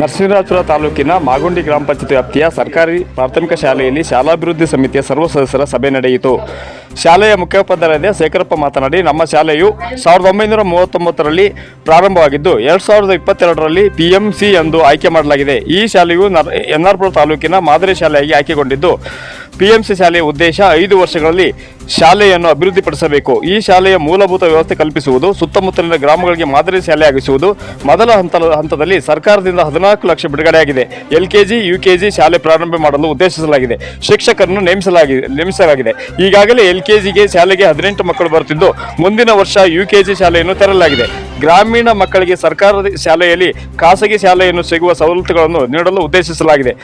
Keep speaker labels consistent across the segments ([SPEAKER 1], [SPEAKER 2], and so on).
[SPEAKER 1] ನರಸಿಂಹರಾಜಪುರ ತಾಲೂಕಿನ ಮಾಗುಂಡಿ ಗ್ರಾಮ ಪಂಚಾಯತ್ ವ್ಯಾಪ್ತಿಯ ಸರ್ಕಾರಿ ಪ್ರಾಥಮಿಕ ಶಾಲೆಯಲ್ಲಿ ಶಾಲಾಭಿವೃದ್ಧಿ ಸಮಿತಿಯ ಸರ್ವ ಸದಸ್ಯರ ಸಭೆ ನಡೆಯಿತು. ಶಾಲೆಯ ಮುಖ್ಯೋಪಾಧ್ಯಾಯ ಶೇಖರಪ್ಪ ಮಾತನಾಡಿ, ನಮ್ಮ ಶಾಲೆಯು ಸಾವಿರದ ಒಂಬೈನೂರ ಮೂವತ್ತೊಂಬತ್ತರಲ್ಲಿ ಪ್ರಾರಂಭವಾಗಿದ್ದು, ಎರಡು ಸಾವಿರದ ಇಪ್ಪತ್ತೆರಡರಲ್ಲಿ ಪಿ ಎಂ ಸಿ ಎಂದು ಆಯ್ಕೆ ಮಾಡಲಾಗಿದೆ. ಈ ಶಾಲೆಯು ನರ್ ಎನ್ ಆರ್ಪುರ ತಾಲೂಕಿನ ಮಾದರಿ ಶಾಲೆಯಾಗಿ ಆಯ್ಕೆಗೊಂಡಿದ್ದು. ಪಿ ಎಂ ಸಿ ಶಾಲೆಯ ಉದ್ದೇಶ ಐದು ವರ್ಷಗಳಲ್ಲಿ ಶಾಲೆಯನ್ನು ಅಭಿವೃದ್ಧಿಪಡಿಸಬೇಕು. ಈ ಶಾಲೆಯ ಮೂಲಭೂತ ವ್ಯವಸ್ಥೆ ಕಲ್ಪಿಸುವುದು, ಸುತ್ತಮುತ್ತಲಿನ ಗ್ರಾಮಗಳಿಗೆ ಮಾದರಿ ಶಾಲೆಯಾಗಿಸುವುದು ಮೊದಲ ಹಂತ ಹಂತದಲ್ಲಿ ಸರ್ಕಾರದಿಂದ ಹದಿನಾಲ್ಕು ಲಕ್ಷ ಬಿಡುಗಡೆಯಾಗಿದೆ. ಎಲ್ಕೆಜಿ, ಯುಕೆಜಿ ಶಾಲೆ ಪ್ರಾರಂಭ ಮಾಡಲು ಉದ್ದೇಶಿಸಲಾಗಿದೆ. ಶಿಕ್ಷಕರನ್ನು ನೇಮಿಸಲಾಗಿದೆ ನೇಮಿಸಲಾಗಿದೆ. ಈಗಾಗಲೇ ಎಲ್ಕೆಜಿಗೆ ಶಾಲೆಗೆ ಹದಿನೆಂಟು ಮಕ್ಕಳು ಬರುತ್ತಿದ್ದು, ಮುಂದಿನ ವರ್ಷ ಯುಕೆಜಿ ಶಾಲೆಯನ್ನು ತೆರಲಾಗಿದೆ ಗ್ರಾಮೀಣ ಮಕ್ಕಳಿಗೆ ಸರ್ಕಾರದ ಶಾಲೆಯಲ್ಲಿ ಖಾಸಗಿ ಶಾಲೆಯನ್ನು ಸಿಗುವ ಸವಲತ್ತುಗಳನ್ನು ನೀಡಲು ಉದ್ದೇಶಿಸಲಾಗಿದೆ.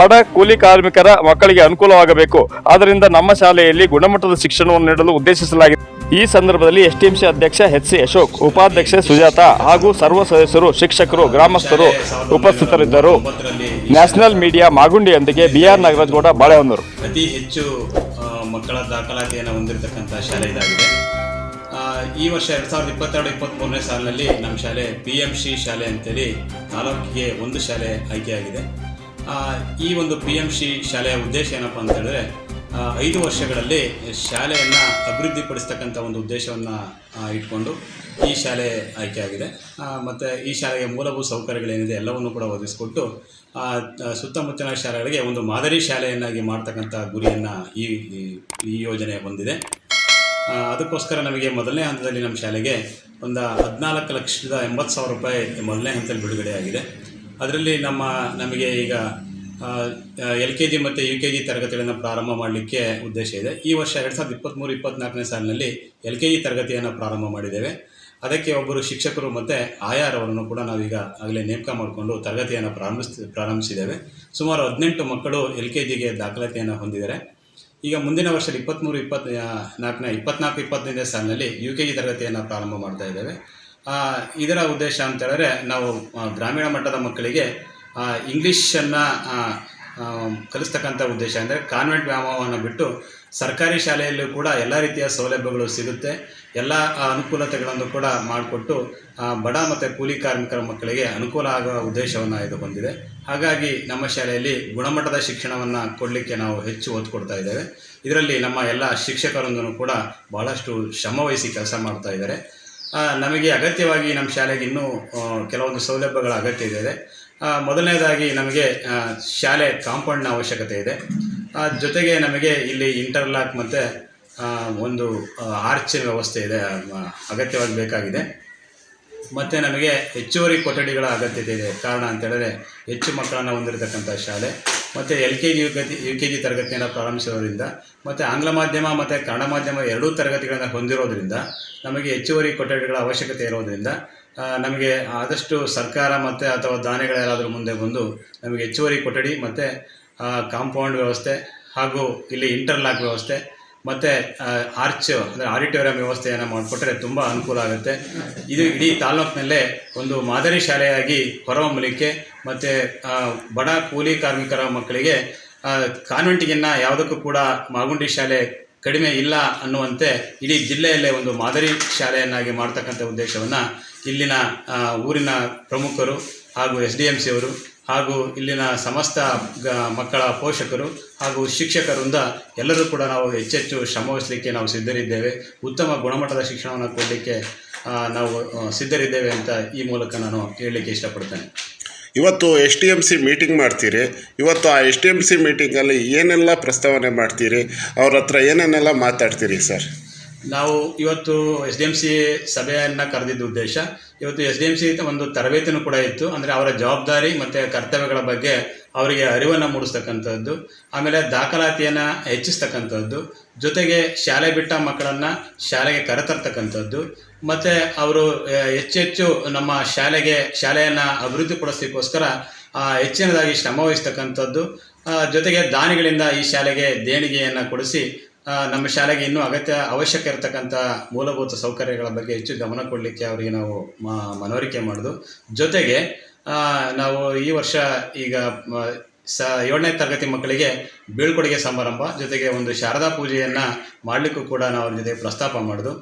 [SPEAKER 1] ಬಡ ಕೂಲಿ ಕಾರ್ಮಿಕರ ಮಕ್ಕಳಿಗೆ ಅನುಕೂಲವಾಗಬೇಕು. ಆದ್ದರಿಂದ ನಮ್ಮ ಶಾಲೆಯಲ್ಲಿ ಗುಣಮಟ್ಟದ ಶಿಕ್ಷಣವನ್ನು ನೀಡಲು ಉದ್ದೇಶಿಸಲಾಗಿದೆ. ಈ ಸಂದರ್ಭದಲ್ಲಿ ಎಸ್ಟಿಎಂಸಿ ಅಧ್ಯಕ್ಷ ಎಚ್ ಸಿ ಅಶೋಕ್, ಉಪಾಧ್ಯಕ್ಷೆ ಸುಜಾತ ಹಾಗೂ ಸರ್ವ ಸದಸ್ಯರು, ಶಿಕ್ಷಕರು, ಗ್ರಾಮಸ್ಥರು ಉಪಸ್ಥಿತರಿದ್ದರು. ನ್ಯಾಷನಲ್ ಮೀಡಿಯಾ ಮಾಗುಂಡಿಯೊಂದಿಗೆ ಬಿಆರ್ ನಾಗರಾಜಗೌಡ, ಬಾಳೆಹೊನ್ನೂರು.
[SPEAKER 2] ಅತಿ ಹೆಚ್ಚು ಮಕ್ಕಳ ದಾಖಲಾತಿಯನ್ನು ಹೊಂದಿರತಕ್ಕಂಥ ಶಾಲೆ ಇದಾಗಿದೆ. ಈ ವರ್ಷ ಎರಡು ಸಾವಿರದ ಇಪ್ಪತ್ತೆರಡು ಇಪ್ಪತ್ತ್ಮೂರನೇ ಸಾಲಿನಲ್ಲಿ ನಮ್ಮ ಶಾಲೆ ಪಿ ಎಂ ಸಿ ಶಾಲೆ ಅಂತೇಳಿ ತಾಲೂಕಿಗೆ ಒಂದು ಶಾಲೆ ಆಯ್ಕೆಯಾಗಿದೆ. ಈ ಒಂದು ಪಿ ಎಂ ಸಿ ಶಾಲೆಯ ಉದ್ದೇಶ ಏನಪ್ಪ ಅಂತ ಹೇಳಿದ್ರೆ ಐದು ವರ್ಷಗಳಲ್ಲಿ ಶಾಲೆಯನ್ನು ಅಭಿವೃದ್ಧಿಪಡಿಸ್ತಕ್ಕಂಥ ಒಂದು ಉದ್ದೇಶವನ್ನು ಇಟ್ಕೊಂಡು ಈ ಶಾಲೆ ಆಯ್ಕೆಯಾಗಿದೆ. ಮತ್ತು ಈ ಶಾಲೆಗೆ ಮೂಲಭೂತ ಸೌಕರ್ಯಗಳೇನಿದೆ ಎಲ್ಲವನ್ನು ಕೂಡ ಒದಗಿಸಿಕೊಟ್ಟು ಸುತ್ತಮುತ್ತಲಿನ ಶಾಲೆಗಳಿಗೆ ಒಂದು ಮಾದರಿ ಶಾಲೆಯನ್ನಾಗಿ ಮಾಡ್ತಕ್ಕಂಥ ಗುರಿಯನ್ನು ಈ ಈ- ಯೋಜನೆ ಹೊಂದಿದೆ ಆ, ಅದಕ್ಕೋಸ್ಕರ ನಮಗೆ ಮೊದಲನೇ ಹಂತದಲ್ಲಿ ನಮ್ಮ ಶಾಲೆಗೆ ಒಂದು ಹದಿನಾಲ್ಕು ಲಕ್ಷದ ಎಂಬತ್ತು ಸಾವಿರ ರೂಪಾಯಿ ಮೊದಲನೇ ಹಂತದಲ್ಲಿ ಬಿಡುಗಡೆ ಆಗಿದೆ. ಅದರಲ್ಲಿ ನಮ್ಮ, ನಮಗೆ ಈಗ ಎಲ್ ಕೆ ಜಿ ಮತ್ತು ಯು ಕೆ ಜಿ ತರಗತಿಗಳನ್ನು ಪ್ರಾರಂಭ ಮಾಡಲಿಕ್ಕೆ ಉದ್ದೇಶ ಇದೆ. ಈ ವರ್ಷ ಎರಡು ಸಾವಿರದ ಇಪ್ಪತ್ತ್ಮೂರು ಇಪ್ಪತ್ತ್ನಾಲ್ಕನೇ ಸಾಲಿನಲ್ಲಿ ಎಲ್ ಕೆ ಜಿ ತರಗತಿಯನ್ನು ಪ್ರಾರಂಭ ಮಾಡಿದ್ದೇವೆ. ಅದಕ್ಕೆ ಒಬ್ಬರು ಶಿಕ್ಷಕರು ಮತ್ತು ಆಯಾರವರನ್ನು ಕೂಡ ನಾವೀಗ ಆಗಲೇ ನೇಮಕ ಮಾಡಿಕೊಂಡು ತರಗತಿಯನ್ನು ಪ್ರಾರಂಭಿಸ್, ಪ್ರಾರಂಭಿಸಿದ್ದೇವೆ. ಸುಮಾರು ಹದಿನೆಂಟು ಮಕ್ಕಳು ಎಲ್ ಕೆ ಜಿಗೆ ದಾಖಲಾತಿಯನ್ನು ಹೊಂದಿದ್ದಾರೆ. ಈಗ ಮುಂದಿನ ವರ್ಷದ ಇಪ್ಪತ್ತ್ಮೂರು ಇಪ್ಪತ್ತು ನಾಲ್ಕನೇ, ಇಪ್ಪತ್ನಾಲ್ಕು, ಇಪ್ಪತ್ತೈದನೇ ಸಾಲಿನಲ್ಲಿ ಯು ಕೆ ಜಿ ತರಗತಿಯನ್ನು ಪ್ರಾರಂಭ ಮಾಡ್ತಾ ಇದ್ದೇವೆ. ಇದರ ಉದ್ದೇಶ ಅಂತ ಹೇಳಿದ್ರೆ ನಾವು ಗ್ರಾಮೀಣ ಮಟ್ಟದ ಮಕ್ಕಳಿಗೆ ಇಂಗ್ಲೀಷನ್ನು ಕಲಿಸ್ತಕ್ಕಂಥ ಉದ್ದೇಶ ಅಂದರೆ ಕಾನ್ವೆಂಟ್ ವ್ಯಾಮೋಹವನ್ನು ಬಿಟ್ಟು ಸರ್ಕಾರಿ ಶಾಲೆಯಲ್ಲೂ ಕೂಡ ಎಲ್ಲ ರೀತಿಯ ಸೌಲಭ್ಯಗಳು ಸಿಗುತ್ತೆ. ಎಲ್ಲ ಅನುಕೂಲತೆಗಳನ್ನು ಕೂಡ ಮಾಡಿಕೊಟ್ಟು ಬಡ ಮತ್ತು ಕೂಲಿ ಕಾರ್ಮಿಕರ ಮಕ್ಕಳಿಗೆ ಅನುಕೂಲ ಆಗುವ ಉದ್ದೇಶವನ್ನು ಇದು ಹೊಂದಿದೆ ಹಾಗಾಗಿ ನಮ್ಮ ಶಾಲೆಯಲ್ಲಿ ಗುಣಮಟ್ಟದ ಶಿಕ್ಷಣವನ್ನು ಕೊಡಲಿಕ್ಕೆ ನಾವು ಹೆಚ್ಚು ಒತ್ತು ಕೊಡ್ತಾ ಇದ್ದೇವೆ. ಇದರಲ್ಲಿ ನಮ್ಮ ಎಲ್ಲ ಶಿಕ್ಷಕರೊಂದನ್ನು ಕೂಡ ಭಾಳಷ್ಟು ಶ್ರಮವಹಿಸಿ ಕೆಲಸ ಮಾಡ್ತಾ ಇದ್ದಾರೆ. ನಮಗೆ ಅಗತ್ಯವಾಗಿ ನಮ್ಮ ಶಾಲೆಗೆ ಇನ್ನೂ ಕೆಲವೊಂದು ಸೌಲಭ್ಯಗಳ ಅಗತ್ಯ ಇದೆ. ಮೊದಲನೇದಾಗಿ ನಮಗೆ ಶಾಲೆ ಕಾಂಪೌಂಡ್ನ ಅವಶ್ಯಕತೆ ಇದೆ. ಜೊತೆಗೆ ನಮಗೆ ಇಲ್ಲಿ ಇಂಟರ್ಲಾಕ್ ಮತ್ತು ಒಂದು ಆರ್ಚ್ ವ್ಯವಸ್ಥೆ ಇದೆ ಅಗತ್ಯವಾಗಿ ಬೇಕಾಗಿದೆ. ಮತ್ತು ನಮಗೆ ಹೆಚ್ಚುವರಿ ಕೊಠಡಿಗಳ ಅಗತ್ಯತೆ ಇದೆ. ಕಾರಣ ಅಂತ ಹೇಳಿದ್ರೆ ಹೆಚ್ಚು ಮಕ್ಕಳನ್ನು ಹೊಂದಿರತಕ್ಕಂಥ ಶಾಲೆ, ಮತ್ತು L K G, U K G, U K G ತರಗತಿಯನ್ನು ಪ್ರಾರಂಭಿಸೋದ್ರಿಂದ ಮತ್ತು ಆಂಗ್ಲ ಮಾಧ್ಯಮ ಮತ್ತು ಕನ್ನಡ ಮಾಧ್ಯಮ ಎರಡೂ ತರಗತಿಗಳನ್ನು ಹೊಂದಿರೋದ್ರಿಂದ, ನಮಗೆ ಹೆಚ್ಚುವರಿ ಕೊಠಡಿಗಳ ಅವಶ್ಯಕತೆ ಇರೋದ್ರಿಂದ ನಮಗೆ ಆದಷ್ಟು ಸರ್ಕಾರ ಮತ್ತು ಅಥವಾ ದಾನಿಗಳ್ಯಾರಾದರೂ ಮುಂದೆ ಬಂದು ನಮಗೆ ಹೆಚ್ಚುವರಿ ಕೊಠಡಿ ಮತ್ತು ಕಾಂಪೌಂಡ್ ವ್ಯವಸ್ಥೆ ಹಾಗೂ ಇಲ್ಲಿ ಇಂಟರ್ಲಾಕ್ ವ್ಯವಸ್ಥೆ ಮತ್ತು ಆರ್ಚ್ ಅಂದರೆ ಆಡಿಟೋರಿಯಂ ವ್ಯವಸ್ಥೆಯನ್ನು ಮಾಡಿಕೊಟ್ರೆ ತುಂಬ ಅನುಕೂಲ ಆಗುತ್ತೆ. ಇದು ಇಡೀ ತಾಲೂಕಿನಲ್ಲೇ ಒಂದು ಮಾದರಿ ಶಾಲೆಯಾಗಿ ಹೊರಹೊಮ್ಮಲಿಕ್ಕೆ ಮತ್ತು ಬಡ ಕೂಲಿ ಕಾರ್ಮಿಕರ ಮಕ್ಕಳಿಗೆ ಕಾನ್ವೆಂಟಿಗಿನ್ನ ಯಾವುದಕ್ಕೂ ಕೂಡ ಮಾಗುಂಡಿ ಶಾಲೆ ಕಡಿಮೆ ಇಲ್ಲ ಅನ್ನುವಂತೆ ಇಡೀ ಜಿಲ್ಲೆಯಲ್ಲೇ ಒಂದು ಮಾದರಿ ಶಾಲೆಯನ್ನಾಗಿ ಮಾಡ್ತಕ್ಕಂಥ ಉದ್ದೇಶವನ್ನು ಇಲ್ಲಿನ ಊರಿನ ಪ್ರಮುಖರು ಹಾಗೂ ಎಸ್ ಡಿ ಎಂ ಸಿ ಅವರು ಹಾಗೂ ಇಲ್ಲಿನ ಸಮಸ್ತ ಗ, ಮಕ್ಕಳ ಪೋಷಕರು ಹಾಗೂ ಶಿಕ್ಷಕರಿಂದ ಎಲ್ಲರೂ ಕೂಡ ನಾವು ಹೆಚ್ಚೆಚ್ಚು ಶ್ರಮವಹಿಸಲಿಕ್ಕೆ ನಾವು ಸಿದ್ಧರಿದ್ದೇವೆ. ಉತ್ತಮ ಗುಣಮಟ್ಟದ ಶಿಕ್ಷಣವನ್ನು ಕೊಡಲಿಕ್ಕೆ ನಾವು ಸಿದ್ಧರಿದ್ದೇವೆ ಅಂತ ಈ ಮೂಲಕ ನಾನು ಹೇಳಲಿಕ್ಕೆ ಇಷ್ಟಪಡ್ತೇನೆ.
[SPEAKER 3] ಇವತ್ತು S T M C meeting ಮಾಡ್ತೀರಿ. ಇವತ್ತು ಆ ಎಸ್ ಟಿ ಎಂ ಸಿ ಮೀಟಿಂಗಲ್ಲಿ ಏನೆಲ್ಲ ಪ್ರಸ್ತಾವನೆ ಮಾಡ್ತೀರಿ? ಅವ್ರ ಹತ್ರ ಏನೇನೆಲ್ಲ ಮಾತಾಡ್ತೀರಿ ಸರ್?
[SPEAKER 2] ನಾವು ಇವತ್ತು ಎಸ್ ಡಿ ಎಂ ಸಿ ಸಭೆಯನ್ನು ಕರೆದಿದ್ದ ಉದ್ದೇಶ, ಇವತ್ತು ಎಸ್ ಡಿ ಎಂ ಸಿ ಒಂದು ತರಬೇತಿನೂ ಕೂಡ ಇತ್ತು. ಅಂದರೆ ಅವರ ಜವಾಬ್ದಾರಿ ಮತ್ತು ಕರ್ತವ್ಯಗಳ ಬಗ್ಗೆ ಅವರಿಗೆ ಅರಿವನ್ನು ಮೂಡಿಸ್ತಕ್ಕಂಥದ್ದು, ಆಮೇಲೆ ದಾಖಲಾತಿಯನ್ನು ಹೆಚ್ಚಿಸ್ತಕ್ಕಂಥದ್ದು, ಜೊತೆಗೆ ಶಾಲೆ ಬಿಟ್ಟ ಮಕ್ಕಳನ್ನು ಶಾಲೆಗೆ ಕರೆತರ್ತಕ್ಕಂಥದ್ದು, ಮತ್ತು ಅವರು ಹೆಚ್ಚೆಚ್ಚು ನಮ್ಮ ಶಾಲೆಗೆ ಶಾಲೆಯನ್ನು ಅಭಿವೃದ್ಧಿಪಡಿಸಲಿಕ್ಕೋಸ್ಕರ ಹೆಚ್ಚಿನದಾಗಿ ಶ್ರಮವಹಿಸ್ತಕ್ಕಂಥದ್ದು ಜೊತೆಗೆ ದಾನಿಗಳಿಂದ ಈ ಶಾಲೆಗೆ ದೇಣಿಗೆಯನ್ನು ಕೊಡಿಸಿ ನಮ್ಮ ಶಾಲೆಗೆ ಇನ್ನೂ ಅಗತ್ಯ ಅವಶ್ಯಕ ಇರತಕ್ಕಂಥ ಮೂಲಭೂತ ಸೌಕರ್ಯಗಳ ಬಗ್ಗೆ ಹೆಚ್ಚು ಗಮನ ಕೊಡಲಿಕ್ಕೆ ಅವರಿಗೆ ನಾವು ಮನವರಿಕೆ ಮಾಡೋದು. ಜೊತೆಗೆ ನಾವು ಈ ವರ್ಷ ಈಗ ಸ, ಏಳನೇ ತರಗತಿ ಮಕ್ಕಳಿಗೆ ಬೀಳ್ಕೊಡುಗೆ ಸಮಾರಂಭ, ಜೊತೆಗೆ ಒಂದು ಶಾರದಾ ಪೂಜೆಯನ್ನು ಮಾಡಲಿಕ್ಕೂ ಕೂಡ ನಾವು ಜೊತೆ ಪ್ರಸ್ತಾಪ ಮಾಡೋದು.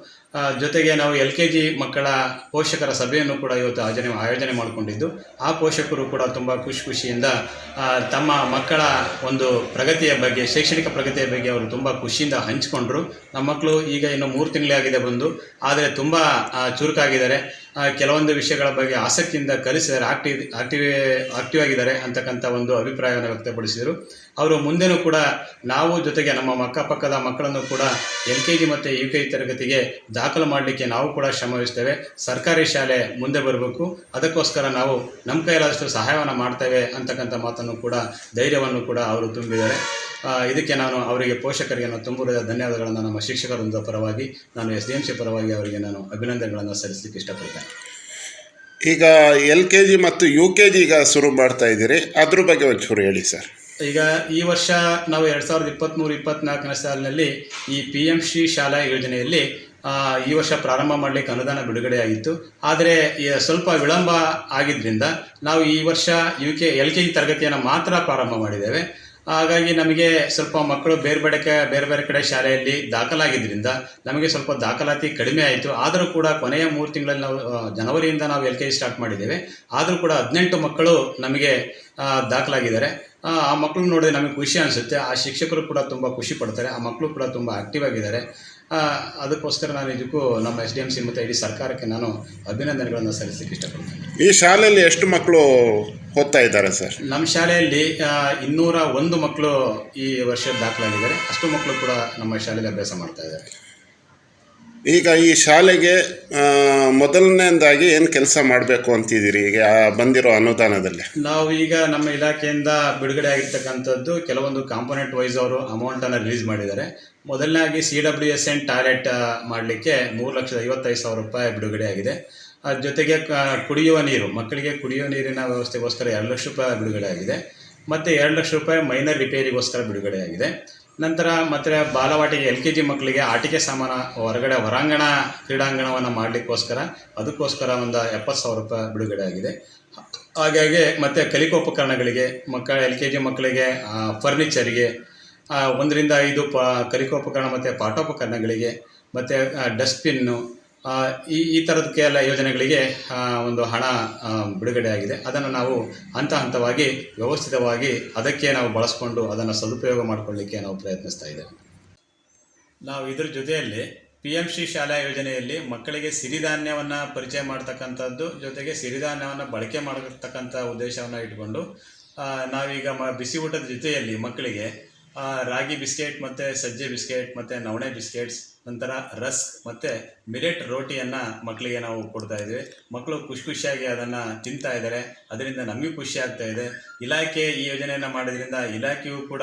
[SPEAKER 2] ಜೊತೆಗೆ ನಾವು ಎಲ್ ಕೆ ಜಿ ಮಕ್ಕಳ ಪೋಷಕರ ಸಭೆಯನ್ನು ಕೂಡ ಇವತ್ತು ಆಯೋಜನೆ ಆಯೋಜನೆ ಮಾಡಿಕೊಂಡಿದ್ದು. ಆ ಪೋಷಕರು ಕೂಡ ತುಂಬ ಖುಷಿ ಖುಷಿಯಿಂದ ತಮ್ಮ ಮಕ್ಕಳ ಒಂದು ಪ್ರಗತಿಯ ಬಗ್ಗೆ, ಶೈಕ್ಷಣಿಕ ಪ್ರಗತಿಯ ಬಗ್ಗೆ ಅವರು ತುಂಬ ಖುಷಿಯಿಂದ ಹಂಚಿಕೊಂಡ್ರು. ನಮ್ಮ ಮಕ್ಕಳು ಈಗ ಇನ್ನು ಮೂರು ತಿಂಗಳಾಗಿದೆ ಬಂದು, ಆದರೆ ತುಂಬ ಚುರುಕಾಗಿದ್ದಾರೆ. ಕೆಲವೊಂದು ವಿಷಯಗಳ ಬಗ್ಗೆ ಆಸಕ್ತಿಯಿಂದ ಕಲಿಸಿದ್ದಾರೆ ಆಕ್ಟಿವ್ ಆಕ್ಟಿವ್ ಆಕ್ಟಿವ್ ಆಗಿದ್ದಾರೆ ಅಂತಕ್ಕಂಥ ಒಂದು ಅಭಿಪ್ರಾಯವನ್ನು ವ್ಯಕ್ತಪಡಿಸಿದರು. ಅವರು ಮುಂದೆನೂ ಕೂಡ ನಾವು ಜೊತೆಗೆ ನಮ್ಮ ಅಕ್ಕಪಕ್ಕದ ಮಕ್ಕಳನ್ನು ಕೂಡ ಎಲ್ ಕೆ ಜಿ ಮತ್ತು ಯು ಕೆ ಜಿ ತರಗತಿಗೆ ದಾಖಲು ಮಾಡಲಿಕ್ಕೆ ನಾವು ಕೂಡ ಶ್ರಮವಹಿಸ್ತೇವೆ ಸರ್ಕಾರಿ ಶಾಲೆ ಮುಂದೆ ಬರಬೇಕು. ಅದಕ್ಕೋಸ್ಕರ ನಾವು ನಮ್ಮ ಕೈಲಾದಷ್ಟು ಸಹಾಯವನ್ನು ಮಾಡ್ತೇವೆ ಅಂತಕ್ಕಂಥ ಮಾತನ್ನು ಕೂಡ, ಧೈರ್ಯವನ್ನು ಕೂಡ ಅವರು ತುಂಬಿದ್ದಾರೆ. ಇದಕ್ಕೆ ನಾನು ಅವರಿಗೆ ಪೋಷಕರಿಗೆ ನಾನು ತುಂಬುವುದ ಧನ್ಯವಾದಗಳನ್ನು. ನಮ್ಮ ಶಿಕ್ಷಕರಿಂದ ಪರವಾಗಿ ನಾನು ಎಸ್ ಡಿ ಎಂ ಸಿ ಪರವಾಗಿ ಅವರಿಗೆ ನಾನು ಅಭಿನಂದನೆಗಳನ್ನು ಸಲ್ಲಿಸಲಿಕ್ಕೆ ಇಷ್ಟಪಡ್ತೇನೆ.
[SPEAKER 3] ಈಗ ಎಲ್ ಕೆ ಜಿ ಮತ್ತು ಯು ಕೆ ಜಿ ಈಗ ಶುರು ಮಾಡ್ತಾ ಇದ್ದೀರಿ. ಅದ್ರ ಬಗ್ಗೆ ಒಂಚೂರು ಹೇಳಿ ಸರ್.
[SPEAKER 2] ಈಗ ಈ ವರ್ಷ ನಾವು ಎರಡು ಸಾವಿರದ ಇಪ್ಪತ್ತ್ಮೂರು ಇಪ್ಪತ್ತ್ನಾಲ್ಕನೇ ಸಾಲಿನಲ್ಲಿ ಈ ಪಿ ಎಂ ಶ್ರೀ ಶಾಲಾ ಯೋಜನೆಯಲ್ಲಿ ಈ ವರ್ಷ ಪ್ರಾರಂಭ ಮಾಡಲಿಕ್ಕೆ ಅನುದಾನ ಬಿಡುಗಡೆಯಾಗಿತ್ತು ಆದರೆ ಸ್ವಲ್ಪ ವಿಳಂಬ ಆಗಿದ್ದರಿಂದ ನಾವು ಈ ವರ್ಷ U K L K G ತರಗತಿಯನ್ನು ಮಾತ್ರ ಪ್ರಾರಂಭ ಮಾಡಿದ್ದೇವೆ. ಹಾಗಾಗಿ ನಮಗೆ ಸ್ವಲ್ಪ ಮಕ್ಕಳು ಬೇರೆ ಬೇರೆ ಕ, ಬೇರೆ ಬೇರೆ ಕಡೆ ಶಾಲೆಯಲ್ಲಿ ದಾಖಲಾಗಿದ್ದರಿಂದ ನಮಗೆ ಸ್ವಲ್ಪ ದಾಖಲಾತಿ ಕಡಿಮೆ ಆಯಿತು. ಆದರೂ ಕೂಡ ಕೊನೆಯ ಮೂರು ತಿಂಗಳಲ್ಲಿ ನಾವು ಜನವರಿಯಿಂದ ನಾವು ಎಲ್ ಕೆ ಜಿ ಸ್ಟಾರ್ಟ್ ಮಾಡಿದ್ದೇವೆ. ಆದರೂ ಕೂಡ ಹದಿನೆಂಟು ಮಕ್ಕಳು ನಮಗೆ ದಾಖಲಾಗಿದ್ದಾರೆ. ಆ ಮಕ್ಕಳು ನೋಡಿದ್ರೆ ನಮಗೆ ಖುಷಿ ಅನಿಸುತ್ತೆ. ಆ ಶಿಕ್ಷಕರು ಕೂಡ ತುಂಬ ಖುಷಿ ಪಡ್ತಾರೆ. ಆ ಮಕ್ಕಳು ಕೂಡ ತುಂಬ ಆಕ್ಟಿವ್ ಆಗಿದ್ದಾರೆ. ಅದಕ್ಕೋಸ್ಕರ ನಾನು ಇದಕ್ಕೂ ನಮ್ಮ ಎಸ್ ಡಿ ಎಂ ಸಿ ಮತ್ತು ಇಡೀ ಸರ್ಕಾರಕ್ಕೆ ನಾನು ಅಭಿನಂದನೆಗಳನ್ನು ಸಲ್ಲಿಸಲಿಕ್ಕೆ ಇಷ್ಟಪಡ್ತೇನೆ.
[SPEAKER 3] ಈ ಶಾಲೆಯಲ್ಲಿ ಎಷ್ಟು ಮಕ್ಕಳು ಓದ್ತಾ ಇದ್ದಾರೆ ಸರ್?
[SPEAKER 2] ನಮ್ಮ ಶಾಲೆಯಲ್ಲಿ ಇನ್ನೂರ ಒಂದು ಮಕ್ಕಳು ಈ ವರ್ಷ ದಾಖಲಾಗಿದ್ದಾರೆ. ಅಷ್ಟು ಮಕ್ಕಳು ಕೂಡ ನಮ್ಮ ಶಾಲೆಯಲ್ಲಿ ಅಭ್ಯಾಸ ಮಾಡ್ತಾ ಇದ್ದಾರೆ.
[SPEAKER 3] ಈಗ ಈ ಶಾಲೆಗೆ ಮೊದಲನೇದಾಗಿ ಏನು ಕೆಲಸ ಮಾಡಬೇಕು ಅಂತಿದ್ದೀರಿ? ಈಗ ಬಂದಿರೋ ಅನುದಾನದಲ್ಲಿ.
[SPEAKER 2] ನಾವು ಈಗ ನಮ್ಮ ಇಲಾಖೆಯಿಂದ ಬಿಡುಗಡೆ ಆಗಿರ್ತಕ್ಕಂಥದ್ದು ಕೆಲವೊಂದು ಕಾಂಪೋನೆಂಟ್ ವೈಸ್ ಅವರು ಅಮೌಂಟನ್ನು ರಿಲೀಸ್ ಮಾಡಿದ್ದಾರೆ. ಮೊದಲನೇದಾಗಿ C W S N toilet ಮಾಡಲಿಕ್ಕೆ ಮೂರು ಲಕ್ಷದ ಐವತ್ತೈದು ಸಾವಿರ ರೂಪಾಯಿ ಬಿಡುಗಡೆ ಆಗಿದೆ. ಅದ್ರ ಜೊತೆಗೆ ಕುಡಿಯುವ ನೀರು, ಮಕ್ಕಳಿಗೆ ಕುಡಿಯುವ ನೀರಿನ ವ್ಯವಸ್ಥೆಗೋಸ್ಕರ ಎರಡು ಲಕ್ಷ ರೂಪಾಯಿ ಬಿಡುಗಡೆ ಆಗಿದೆ. ಮತ್ತು ಎರಡು ಲಕ್ಷ ರೂಪಾಯಿ ಮೈನರ್ ರಿಪೇರಿಗೋಸ್ಕರ ಬಿಡುಗಡೆ ಆಗಿದೆ. ನಂತರ ಮತ್ತೆ ಬಾಲವಾಟಿಕೆ ಎಲ್ ಕೆ ಜಿ ಮಕ್ಕಳಿಗೆ ಆಟಿಕೆ ಸಾಮಾನ ಹೊರಗಡೆ ಹೊರಾಂಗಣ ಕ್ರೀಡಾಂಗಣವನ್ನು ಮಾಡಲಿಕ್ಕೋಸ್ಕರ ಅದಕ್ಕೋಸ್ಕರ ಒಂದು ಎಪ್ಪತ್ತು ಸಾವಿರ ರೂಪಾಯಿ ಬಿಡುಗಡೆ ಆಗಿದೆ. ಹಾಗಾಗಿ ಮತ್ತು ಕಲಿಕೋಪಕರಣಗಳಿಗೆ ಮಕ್ಕಳ ಎಲ್ ಕೆ ಜಿ ಮಕ್ಕಳಿಗೆ ಫರ್ನಿಚರ್ಗೆ ಒಂದರಿಂದ ಐದು ಪ ಕಲಿಕೋಪಕರಣ ಮತ್ತು ಪಾಠೋಪಕರಣಗಳಿಗೆ ಮತ್ತು ಡಸ್ಟ್ಬಿನ್ನು ಈ ಈ ಥರದಕ್ಕೆಲ್ಲ ಯೋಜನೆಗಳಿಗೆ ಒಂದು ಹಣ ಬಿಡುಗಡೆ ಆಗಿದೆ. ಅದನ್ನು ನಾವು ಹಂತ ಹಂತವಾಗಿ ವ್ಯವಸ್ಥಿತವಾಗಿ ಅದಕ್ಕೆ ನಾವು ಬಳಸ್ಕೊಂಡು ಅದನ್ನು ಸದುಪಯೋಗ ಮಾಡಿಕೊಳ್ಳಿಕ್ಕೆ ನಾವು ಪ್ರಯತ್ನಿಸ್ತಾ ಇದ್ದೇವೆ. ನಾವು ಇದರ ಜೊತೆಯಲ್ಲಿ ಪಿ ಎಂ ಶ್ರೀ ಶಾಲಾ ಯೋಜನೆಯಲ್ಲಿ ಮಕ್ಕಳಿಗೆ ಸಿರಿಧಾನ್ಯವನ್ನು ಪರಿಚಯ ಮಾಡ್ತಕ್ಕಂಥದ್ದು, ಜೊತೆಗೆ ಸಿರಿಧಾನ್ಯವನ್ನು ಬಳಕೆ ಮಾಡತಕ್ಕಂಥ ಉದ್ದೇಶವನ್ನು ಇಟ್ಕೊಂಡು ನಾವೀಗ ಮ, ಬಿಸಿ ಊಟದ ಜೊತೆಯಲ್ಲಿ ಮಕ್ಕಳಿಗೆ ರಾಗಿ ಬಿಸ್ಕೆಟ್ ಮತ್ತು ಸಜ್ಜೆ ಬಿಸ್ಕೆಟ್ ಮತ್ತು ನವಣೆ ಬಿಸ್ಕೆಟ್ಸ್ ನಂತರ ರಸ್ಕ್ ಮತ್ತು ಮಿಲೆಟ್ ರೋಟಿಯನ್ನು ಮಕ್ಕಳಿಗೆ ನಾವು ಕೊಡ್ತಾ ಇದ್ದೀವಿ ಮಕ್ಕಳು ಖುಷಿ ಖುಷಿಯಾಗಿ ಅದನ್ನು ತಿಂತಾ ಇದ್ದಾರೆ ಅದರಿಂದ ನಮಗೂ ಖುಷಿ ಆಗ್ತಾ ಇದೆ. ಇಲಾಖೆ ಈ ಯೋಜನೆಯನ್ನು ಮಾಡೋದ್ರಿಂದ ಇಲಾಖೆಯೂ ಕೂಡ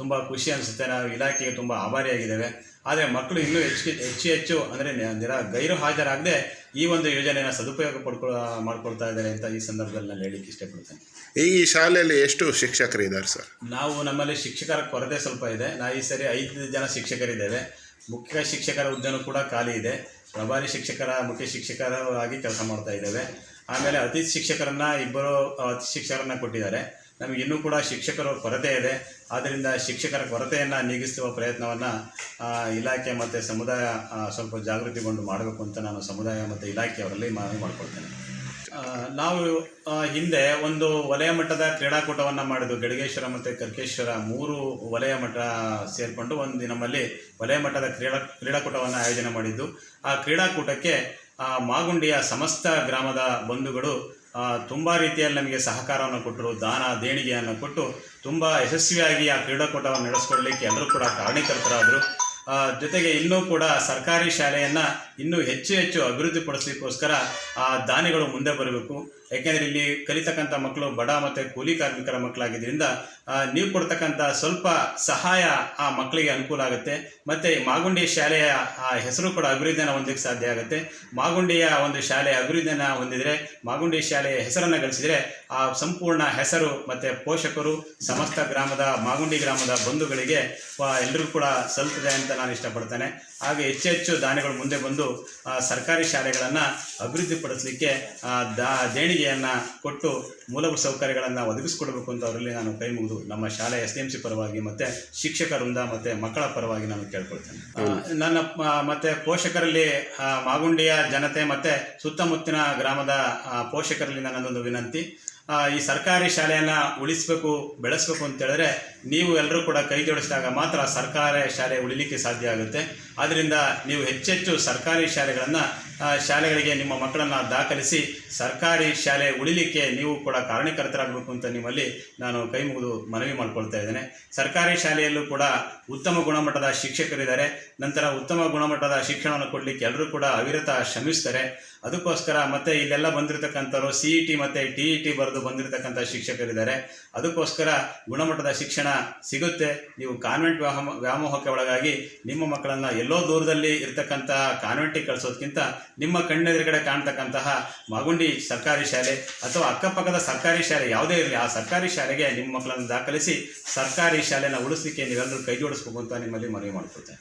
[SPEAKER 2] ತುಂಬ ಖುಷಿ ಅನಿಸುತ್ತೆ. ನಾವು ಇಲಾಖೆಗೆ ತುಂಬ ಆಭಾರಿಯಾಗಿದ್ದೇವೆ ಆದರೆ ಮಕ್ಕಳು ಇನ್ನೂ ಹೆಚ್ಚು ಹೆಚ್ಚು ಹೆಚ್ಚು ಅಂದರೆ ನಿರ ಗೈರು ಹಾಜರಾಗದೆ ಈ ಒಂದು ಯೋಜನೆಯನ್ನು ಸದುಪಯೋಗ ಪಡ್ಕೊ ಮಾಡ್ಕೊಳ್ತಾ ಇದ್ದಾರೆ ಅಂತ ಈ ಸಂದರ್ಭದಲ್ಲಿ ನಾನು ಹೇಳಿಕ್ಕೆ ಇಷ್ಟಪಡ್ತೇನೆ.
[SPEAKER 3] ಈ ಶಾಲೆಯಲ್ಲಿ ಎಷ್ಟು ಶಿಕ್ಷಕರು ಇದ್ದಾರೆ ಸರ್?
[SPEAKER 2] ನಾವು ನಮ್ಮಲ್ಲಿ ಶಿಕ್ಷಕರ ಕೊರತೆ ಸ್ವಲ್ಪ ಇದೆ. ನಾ ಈ ಸರಿ ಐದು ಜನ ಶಿಕ್ಷಕರಿದ್ದೇವೆ. ಮುಖ್ಯ ಶಿಕ್ಷಕರ ಹುದ್ದೆನೂ ಕೂಡ ಖಾಲಿ ಇದೆ. ಪ್ರಭಾರಿ ಶಿಕ್ಷಕರ, ಮುಖ್ಯ ಶಿಕ್ಷಕರಾಗಿ ಕೆಲಸ ಮಾಡ್ತಾ ಇದ್ದೇವೆ. ಆಮೇಲೆ ಅತಿಥಿ ಶಿಕ್ಷಕರನ್ನ ಇಬ್ಬರು ಅತಿಥಿ ಶಿಕ್ಷಕರನ್ನ ಕೊಟ್ಟಿದ್ದಾರೆ. ನಮಗೆ ಇನ್ನೂ ಕೂಡ ಶಿಕ್ಷಕರ ಕೊರತೆ ಇದೆ. ಆದ್ದರಿಂದ ಶಿಕ್ಷಕರ ಕೊರತೆಯನ್ನು ನೀಗಿಸುವ ಪ್ರಯತ್ನವನ್ನು ಇಲಾಖೆ ಮತ್ತು ಸಮುದಾಯ ಸ್ವಲ್ಪ ಜಾಗೃತಿಗೊಂಡು ಮಾಡಬೇಕು ಅಂತ ನಾನು ಸಮುದಾಯ ಮತ್ತು ಇಲಾಖೆಯವರಲ್ಲಿ ಮನವಿ ಮಾಡಿಕೊಳ್ತೇನೆ. ನಾವು ಹಿಂದೆ ಒಂದು ವಲಯ ಮಟ್ಟದ ಕ್ರೀಡಾಕೂಟವನ್ನು ಮಾಡಿದ್ದು ಗಡಿಗೇಶ್ವರ ಮತ್ತು ಕರ್ಕೇಶ್ವರ ಮೂರು ವಲಯ ಮಟ್ಟ ಸೇರಿಕೊಂಡು ಒಂದು ನಮ್ಮಲ್ಲಿ ವಲಯ ಮಟ್ಟದ ಕ್ರೀಡಾ, ಕ್ರೀಡಾಕೂಟವನ್ನು ಆಯೋಜನೆ ಮಾಡಿದ್ದು. ಆ ಕ್ರೀಡಾಕೂಟಕ್ಕೆ ಮಾಗುಂಡಿಯ ಸಮಸ್ತ ಗ್ರಾಮದ ಬಂಧುಗಳು ತುಂಬ ರೀತಿಯಲ್ಲಿ ನಮಗೆ ಸಹಕಾರವನ್ನು ಕೊಟ್ಟರು, ದಾನ, ದೇಣಿಗೆಯನ್ನು ಕೊಟ್ಟು ತುಂಬ ಯಶಸ್ವಿಯಾಗಿ ಆ ಕ್ರೀಡಾಕೂಟವನ್ನು ನಡೆಸ್ಕೊಡ್ಲಿಕ್ಕೆ ಎಲ್ಲರೂ ಕೂಡ ಕಾರಣೀಕರ್ತರಾದರು ಜೊತೆಗೆ ಇನ್ನೂ ಕೂಡ ಸರ್ಕಾರಿ ಶಾಲೆಯನ್ನು ಇನ್ನೂ ಹೆಚ್ಚು ಹೆಚ್ಚು ಅಭಿವೃದ್ಧಿಪಡಿಸಲಿಕ್ಕೋಸ್ಕರ ಆ ದಾನಿಗಳು ಮುಂದೆ ಬರಬೇಕು. ಯಾಕೆಂದರೆ ಇಲ್ಲಿ ಕಲಿತಕ್ಕಂಥ ಮಕ್ಕಳು ಬಡ ಮತ್ತು ಕೂಲಿ ಕಾರ್ಮಿಕರ ಮಕ್ಕಳಾಗಿದ್ದರಿಂದ ನೀವು ಕೊಡ್ತಕ್ಕಂಥ ಸ್ವಲ್ಪ ಸಹಾಯ ಆ ಮಕ್ಕಳಿಗೆ ಅನುಕೂಲ ಆಗುತ್ತೆ. ಮತ್ತು ಮಾಗುಂಡಿ ಶಾಲೆಯ, ಆ, ಹೆಸರು ಕೂಡ ಅಭಿವೃದ್ಧಿಯನ್ನು ಹೊಂದಕ್ಕೆ ಸಾಧ್ಯ ಆಗುತ್ತೆ. ಮಾಗುಂಡಿಯ ಒಂದು ಶಾಲೆಯ ಅಭಿವೃದ್ಧಿಯನ್ನು ಹೊಂದಿದರೆ, ಮಾಗುಂಡಿ ಶಾಲೆಯ ಹೆಸರನ್ನು ಗಳಿಸಿದರೆ, ಆ ಸಂಪೂರ್ಣ ಹೆಸರು ಮತ್ತು ಪೋಷಕರು ಸಮಸ್ತ ಗ್ರಾಮದ, ಮಾಗುಂಡಿ ಗ್ರಾಮದ ಬಂಧುಗಳಿಗೆ ಎಲ್ಲರಿಗೂ ಕೂಡ ಸಲ್ತದೆ ಅಂತ ನಾನು ಇಷ್ಟಪಡ್ತೇನೆ. ಹಾಗೆ ಹೆಚ್ಚು ಹೆಚ್ಚು ದಾನಿಗಳು ಮುಂದೆ ಬಂದು ಸರ್ಕಾರಿ ಶಾಲೆಗಳನ್ನು ಅಭಿವೃದ್ಧಿಪಡಿಸಲಿಕ್ಕೆ ದಾ, ದೇಣಿಗೆಯನ್ನು ಕೊಟ್ಟು ಮೂಲಭೂತ ಸೌಕರ್ಯಗಳನ್ನು ಒದಗಿಸಿಕೊಡಬೇಕು ಅಂತ ಅವರಲ್ಲಿ ನಾನು ಕೈ ಮುಗಿದು, ನಮ್ಮ ಶಾಲೆ ಎಸ್ ಎಂ ಸಿ ಪರವಾಗಿ ಮತ್ತು ಶಿಕ್ಷಕ ವೃಂದ ಮತ್ತು ಮಕ್ಕಳ ಪರವಾಗಿ ನಾನು ಕೇಳ್ಕೊಳ್ತೇನೆ. ನನ್ನ ಮತ್ತು ಪೋಷಕರಲ್ಲಿ ಮಾಗುಂಡಿಯ ಜನತೆ ಮತ್ತು ಸುತ್ತಮುತ್ತಿನ ಗ್ರಾಮದ ಪೋಷಕರಲ್ಲಿ ನನ್ನದೊಂದು ವಿನಂತಿ. ಈ ಸರ್ಕಾರಿ ಶಾಲೆಯನ್ನು ಉಳಿಸಬೇಕು, ಬೆಳೆಸಬೇಕು ಅಂತ ಹೇಳಿದ್ರೆ ನೀವು ಎಲ್ಲರೂ ಕೂಡ ಕೈ ಜೋಡಿಸಿದಾಗ ಮಾತ್ರ ಸರ್ಕಾರಿ ಶಾಲೆ ಉಳಿಲಿಕ್ಕೆ ಸಾಧ್ಯ ಆಗುತ್ತೆ. ಆದ್ದರಿಂದ ನೀವು ಹೆಚ್ಚೆಚ್ಚು ಸರ್ಕಾರಿ ಶಾಲೆಗಳನ್ನು ಶಾಲೆಗಳಿಗೆ ನಿಮ್ಮ ಮಕ್ಕಳನ್ನು ದಾಖಲಿಸಿ ಸರ್ಕಾರಿ ಶಾಲೆ ಉಳಿಲಿಕ್ಕೆ ನೀವು ಕೂಡ ಕಾರಣೀಕರ್ತರಾಗಬೇಕು ಅಂತ ನಿಮ್ಮಲ್ಲಿ ನಾನು ಕೈ ಮುಗಿದು ಮನವಿ ಮಾಡ್ಕೊಳ್ತಾ ಇದ್ದೇನೆ. ಸರ್ಕಾರಿ ಶಾಲೆಯಲ್ಲೂ ಕೂಡ ಉತ್ತಮ ಗುಣಮಟ್ಟದ ಶಿಕ್ಷಕರಿದ್ದಾರೆ. ನಂತರ ಉತ್ತಮ ಗುಣಮಟ್ಟದ ಶಿಕ್ಷಣವನ್ನು ಕೊಡಲಿಕ್ಕೆ ಎಲ್ಲರೂ ಕೂಡ ಅವಿರತ ಶ್ರಮಿಸ್ತಾರೆ. ಅದಕ್ಕೋಸ್ಕರ ಮತ್ತೆ ಇಲ್ಲೆಲ್ಲ ಬಂದಿರತಕ್ಕಂಥವ್ರು ಸಿ ಇ ಟಿ ಮತ್ತು ಟಿ ಇ ಟಿ ಬರೆದು ಬಂದಿರತಕ್ಕಂಥ ಶಿಕ್ಷಕರಿದ್ದಾರೆ. ಅದಕ್ಕೋಸ್ಕರ ಗುಣಮಟ್ಟದ ಶಿಕ್ಷಣ ಸಿಗುತ್ತೆ. ನೀವು ಕಾನ್ವೆಂಟ್ ವ್ಯಾಮ ವ್ಯಾಮೋಹಕ್ಕೆ ಒಳಗಾಗಿ ನಿಮ್ಮ ಮಕ್ಕಳನ್ನು ಎಲ್ಲೋ ದೂರದಲ್ಲಿ ಇರತಕ್ಕಂತಹ ಕಾನ್ವೆಂಟಿಗೆ ಕಳಿಸೋದಕ್ಕಿಂತ ನಿಮ್ಮ ಕಣ್ಣೆದುರುಗಡೆ ಕಾಣ್ತಕ್ಕಂತಹ ಮಾಗುಂಡಿ ಸರ್ಕಾರಿ ಶಾಲೆ ಅಥವಾ ಅಕ್ಕಪಕ್ಕದ ಸರ್ಕಾರಿ ಶಾಲೆ ಯಾವುದೇ ಇರಲಿ, ಆ ಸರ್ಕಾರಿ ಶಾಲೆಗೆ ನಿಮ್ಮ ಮಕ್ಕಳನ್ನು ದಾಖಲಿಸಿ ಸರ್ಕಾರಿ ಶಾಲೆನ ಉಳಿಸಲಿಕ್ಕೆ ನೀವೆಲ್ಲರೂ ಕೈ ಜೋಡಿಸ್ಬೇಕು ಅಂತ ನಿಮ್ಮಲ್ಲಿ ಮನವಿ ಮಾಡ್ಕೊಳ್ತೇನೆ.